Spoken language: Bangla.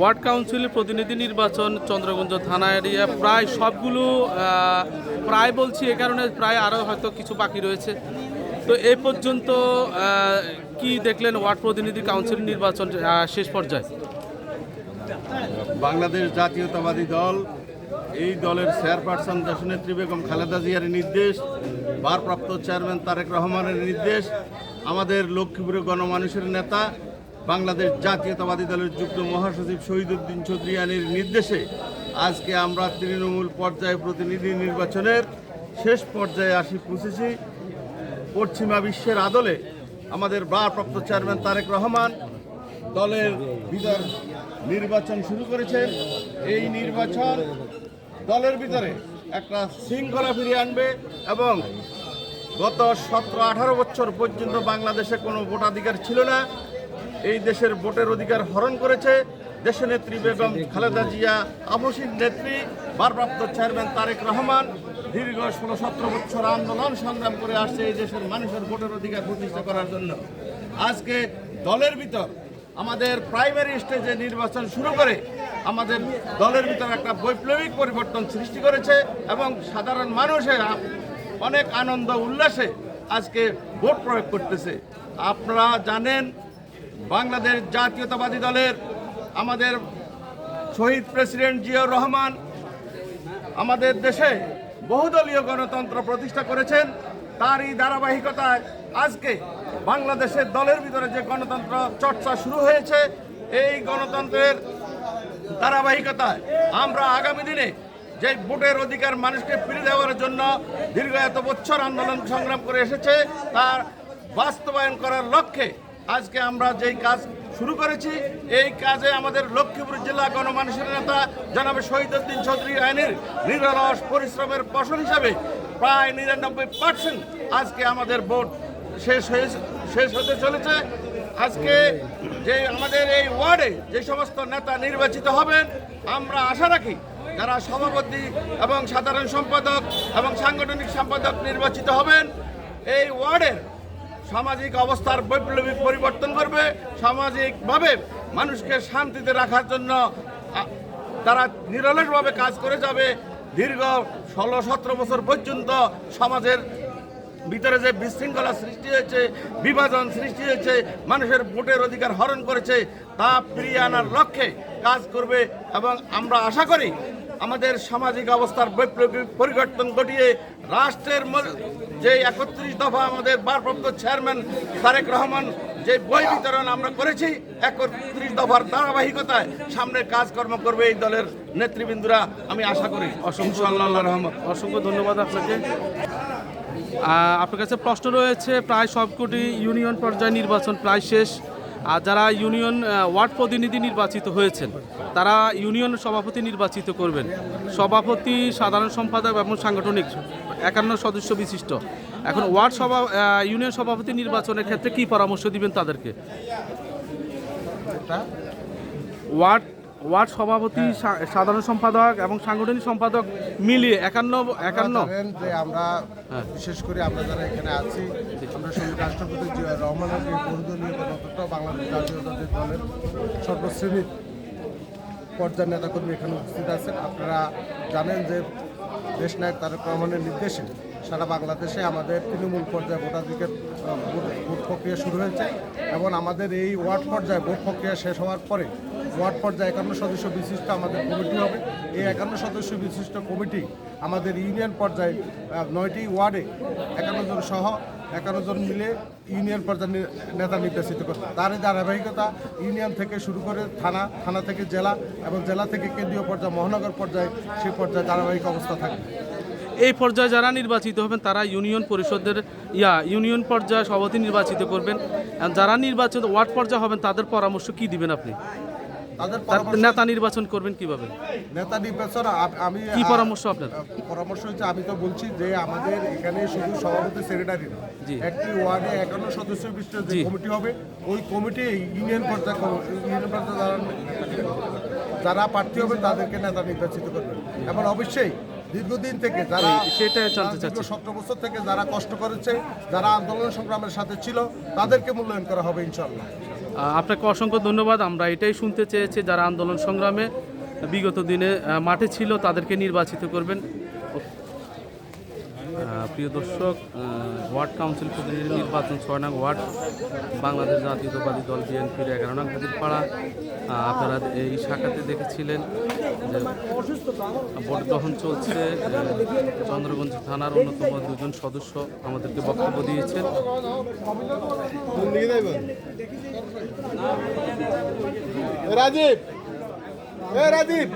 ওয়ার্ড কাউন্সিলের প্রতিনিধি নির্বাচন চন্দ্রগঞ্জ থানা এরিয়া, প্রায় সবগুলো প্রায় বলছি এ কারণে প্রায় আরও হয়তো কিছু বাকি রয়েছে। তো এ পর্যন্ত কি দেখলেন ওয়ার্ড প্রতিনিধি কাউন্সিল নির্বাচন শেষ পর্যায়ে? বাংলাদেশ জাতীয়তাবাদী দল, এই দলের চেয়ারপারসন দেশনেত্রী বেগম খালেদা জিয়ার নির্দেশ, ভারপ্রাপ্ত চেয়ারম্যান তারেক রহমানের নির্দেশ, আমাদের লক্ষ্মীপুরের গণমানুষের নেতা বাংলাদেশ জাতীয়তাবাদী দলের যুগ্ম মহাসচিব শহীদুদ্দিন চৌধুরিয়ানির নির্দেশে আজকে আমরা তৃণমূল পর্যায়ে প্রতিনিধি নির্বাচনের শেষ পর্যায়ে আসি, পৌঁছেছি। পশ্চিমা বিশ্বের আদলে আমাদের ভারপ্রাপ্ত চেয়ারম্যান তারেক রহমান দলের ভিতর নির্বাচন শুরু করেছেন এই নির্বাচন দলের ভিতরে একটা শৃঙ্খলা ফিরিয়ে আনবে এবং গত সতেরো আঠারো বছর পর্যন্ত বাংলাদেশে কোনো ভোটাধিকার ছিল না। এই দেশের ভোটের অধিকার হরণ করেছে। দেশনেত্রী বেগম খালেদা জিয়া আপসীর নেত্রী, ভারপ্রাপ্ত চেয়ারম্যান তারেক রহমান দীর্ঘ ষোলো সতেরো বছর আন্দোলন সংগ্রাম করে আসছে এই দেশের মানুষের ভোটের অধিকার প্রতিষ্ঠা করার জন্য। আজকে দলের ভিতর আমাদের প্রাইমারি স্টেজে নির্বাচন শুরু করে আমাদের দলের ভিতর একটা বৈপ্লবিক পরিবর্তন সৃষ্টি করেছে এবং সাধারণ মানুষের অনেক আনন্দ, উল্লাসে আজকে ভোট প্রয়োগ করতেছে। আপনারা জানেন বাংলাদেশ জাতীয়তাবাদী দলের আমাদের শহীদ প্রেসিডেন্ট জিয়াউর রহমান আমাদের দেশে বহুদলীয় গণতন্ত্র প্রতিষ্ঠা করেছেন। তারই ধারাবাহিকতায় আজকে বাংলাদেশের দলের ভিতরে যে গণতন্ত্র চর্চা শুরু হয়েছে, এই গণতন্ত্রের ধারাবাহিকতায় আমরা আগামী দিনে যে ভোটের অধিকার মানুষকে ফিরে দেওয়ার জন্য দীর্ঘ এত বছর আন্দোলন সংগ্রাম করে এসেছে, তার বাস্তবায়ন করার লক্ষ্যে আজকে আমরা যেই কাজ শুরু করেছি, এই কাজে আমাদের লক্ষ্মীপুর জেলা গণমানুষের নেতা জনাবে শহীদুদ্দিন চৌধুরী আইনের নিরলস পরিশ্রমের ফসল হিসাবে প্রায় নিরানব্বই পার্সেন্ট আজকে আমাদের ভোট শেষ হয়ে শেষ হতে চলেছে। আজকে যে আমাদের এই ওয়ার্ডে যে সমস্ত নেতা নির্বাচিত হবেন, আমরা আশা রাখি যারা সভাপতি এবং সাধারণ সম্পাদক এবং সাংগঠনিক সম্পাদক নির্বাচিত হবেন, এই ওয়ার্ডের সামাজিক অবস্থার বৈপ্লবিক পরিবর্তন করবে সামাজিকভাবে মানুষকে শান্তিতে রাখার জন্য তারা নিরলসভাবে কাজ করে যাবে। দীর্ঘ ষোলো, সতেরো বছর পর্যন্ত সমাজের ভিতরে যে বিশৃঙ্খলা সৃষ্টি হয়েছে, বিভাজন সৃষ্টি হয়েছে, মানুষের ভোটের অধিকার হরণ করেছে, তা ফিরিয়ে আনার লক্ষ্যে কাজ করবে এবং আমরা আশা করি আমাদের সামাজিক অবস্থার বৈপ্লবিক পরিবর্তন ঘটিয়ে রাষ্ট্রের যে একত্রিশ দফা আমাদের ভারপ্রাপ্ত চেয়ারম্যান তারেক রহমান যে বই বিতরণ আমরা করেছি একত্রিশ দফার ধারাবাহিকতায় সামনে কাজকর্ম করবে এই দলের নেতৃবৃন্দরা আমি আশা করি। অসংখ্য আল্লাহ রহমান অসংখ্য ধন্যবাদ আপনাকে। আপনার কাছে প্রশ্ন রয়েছে প্রায় সবকটি ইউনিয়ন পর্যায়ে নির্বাচন প্রায় শেষ। আর যারা ইউনিয়ন ওয়ার্ড প্রতিনিধি নির্বাচিত হয়েছেন তারা ইউনিয়ন সভাপতি নির্বাচিত করবেন। সভাপতি সাধারণ সম্পাদক এবং সাংগঠনিক একান্ন সদস্য বিশিষ্ট। এখন ওয়ার্ড সভা ইউনিয়ন সভাপতি নির্বাচনের ক্ষেত্রে কি পরামর্শ দিবেন তাদেরকে? ওয়ার্ড ওয়ার্ড সভাপতি সা- সাধারণ সম্পাদক এবং সাংগঠনিক সম্পাদক মিলিয়ে একান্ন একান্ন। যে আমরা হ্যাঁ। বিশেষ করে আমরা যারা এখানে আছি আমরা শহীদ রাষ্ট্রপতি জিয়া রহমানের যে বহুদলীয় গণতন্ত্র বাংলাদেশ জাতীয়তাবাদী দলের সর্বশ্রেণীর পর্যায়ের নেতাকর্মী এখানে উপস্থিত আছেন। আপনারা জানেন যে দেশ নায়ক তারেক রহমানের নির্দেশে সারা বাংলাদেশে আমাদের তৃণমূল পর্যায়ে ভোটাধিকার ভোট- প্রক্রিয়া শুরু হয়েছে এবং আমাদের এই ওয়ার্ড পর্যায়ে ভোট প্রক্রিয়া শেষ হওয়ার পরে ওয়ার্ড পর্যায়ে একান্ন সদস্য বিশিষ্ট আমাদের কমিটি হবে। এই একান্ন সদস্য বিশিষ্ট কমিটি আমাদের ইউনিয়ন পর্যায়ে নয়টি ওয়ার্ডে একান্ন জন সহ একান্ন জন মিলে ইউনিয়ন পর্যায়ে নেতা নির্বাচিত করবে। তার এই ধারাবাহিকতা ইউনিয়ন থেকে শুরু করে থানা থানা থেকে জেলা এবং জেলা থেকে কেন্দ্রীয় পর্যায়ে, মহানগর পর্যায়ে সেই পর্যায়ে ধারাবাহিক অবস্থা থাকবে। এই পর্যায়ে যারা নির্বাচিত হবেন তারা ইউনিয়ন পরিষদের ইয়া ইউনিয়ন পর্যায়ে সভাপতি নির্বাচিত করবেন। যারা নির্বাচিত ওয়ার্ড পর্যায়ে হবেন তাদের পরামর্শ কি দিবেন আপনি? তাদের নেতা নির্বাচন করবেন কীভাবে? নেতা নির্বাচন আমি কি পরামর্শ আপনার? পরামর্শ হচ্ছে আমি তো বলছি যে আমাদের এখানে শুধু সভাপতি সেক্রেটারি না। একটি ওয়ার্ডে একান্ন সদস্য বিশিষ্ট যে কমিটি হবে ওই কমিটি ইউনিয়ন পর্যায়ে ইউনিয়ন পর্যায়ে যারা যারা প্রার্থী হবে তাদেরকে নেতা নির্বাচিত করবেন। এবং অবশ্যই দীর্ঘদিন থেকে যারা সেটাই চলতে চাচ্ছে। সতেরো বছর থেকে যারা কষ্ট করেছে যারা আন্দোলন সংগ্রামের সাথে ছিল তাদেরকে মূল্যায়ন করা হবে ইনশাল্লাহ আপনাকে অসংখ্য ধন্যবাদ। আমরা এটাই শুনতে চেয়েছি যারা আন্দোলন সংগ্রামে বিগত দিনে মাঠে ছিল তাদেরকে নির্বাচিত করবেন। প্রিয় দর্শক ওয়ার্ড কাউন্সিল প্রতিনিধি নির্বাচন ছয় নং ওয়ার্ড বাংলাদেশ জাতীয়তাবাদী দল বিএনপির এগারো নং হাতিরপাড়া। আহ, আপনারা এই শাখাতে দেখেছিলেন ভোট গ্রহণ চলছে চন্দ্রগঞ্জ থানার অন্যতম দুজন সদস্য আমাদেরকে বক্তব্য দিয়েছেন। রাজীব রাজীব।